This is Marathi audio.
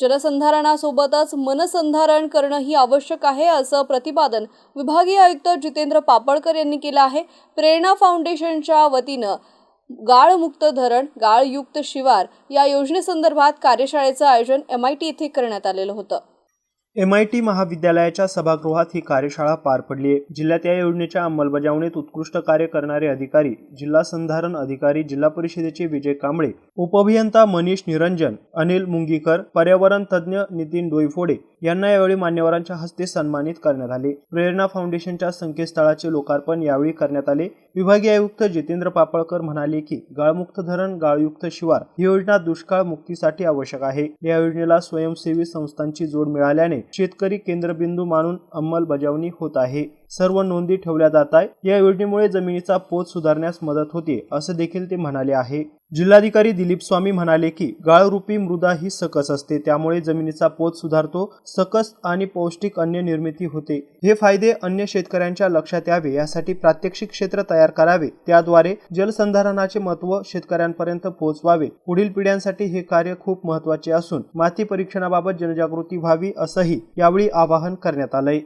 जलसंधारणासोबतच मनसंधारण करणंही आवश्यक आहे असं प्रतिपादन विभागीय आयुक्त जितेंद्र पापळकर यांनी केलं आहे. प्रेरणा फाउंडेशनच्या वतीनं गाळमुक्त धरण गाळयुक्त शिवार या योजनेसंदर्भात कार्यशाळेचं आयोजन एम आय टी येथे करण्यात आलेलं होतं. एम आय टी महाविद्यालयाच्या सभागृहात ही कार्यशाळा पार पडली आहे. जिल्ह्यात या योजनेच्या अंमलबजावणीत उत्कृष्ट कार्य करणारे अधिकारी जिल्हा संधारण अधिकारी जिल्हा परिषदेचे विजय कांबळे उपअभियंता मनीष निरंजन अनिल मुंगीकर पर्यावरण तज्ज्ञ नितीन डोईफोडे यांना यावेळी मान्यवरांच्या हस्ते सन्मानित करण्यात आले. प्रेरणा फाउंडेशनच्या संकेतस्थळाचे लोकार्पण यावेळी करण्यात आले. विभागीय आयुक्त जितेंद्र पापळकर म्हणाले की गाळमुक्त धरण गाळयुक्त शिवार ही योजना दुष्काळ मुक्तीसाठी आवश्यक आहे. या योजनेला स्वयंसेवी संस्थांची जोड मिळाल्याने शेतकरी केंद्रबिंदू मानून अंमलबजावणी होत आहे. सर्व नोंदी ठेवल्या जात आहे या योजनेमुळे जमिनीचा पोत सुधारण्यास मदत होते असं देखील ते म्हणाले आहे. जिल्हाधिकारी दिलीप स्वामी म्हणाले की गाळरूपी मृदा ही सकस असते त्यामुळे जमिनीचा पोत सुधारतो सकस आणि पौष्टिक अन्न निर्मिती होते. हे फायदे अन्य शेतकऱ्यांच्या लक्षात यावे यासाठी प्रात्यक्षिक क्षेत्र तयार करावे त्याद्वारे जलसंधारणाचे महत्त्व शेतकऱ्यांपर्यंत पोहोचवावे. पुढील पिढ्यांसाठी हे कार्य खूप महत्त्वाचे असून माती परीक्षणाबाबत जनजागृती व्हावी असंही यावेळी आवाहन करण्यात आलंय.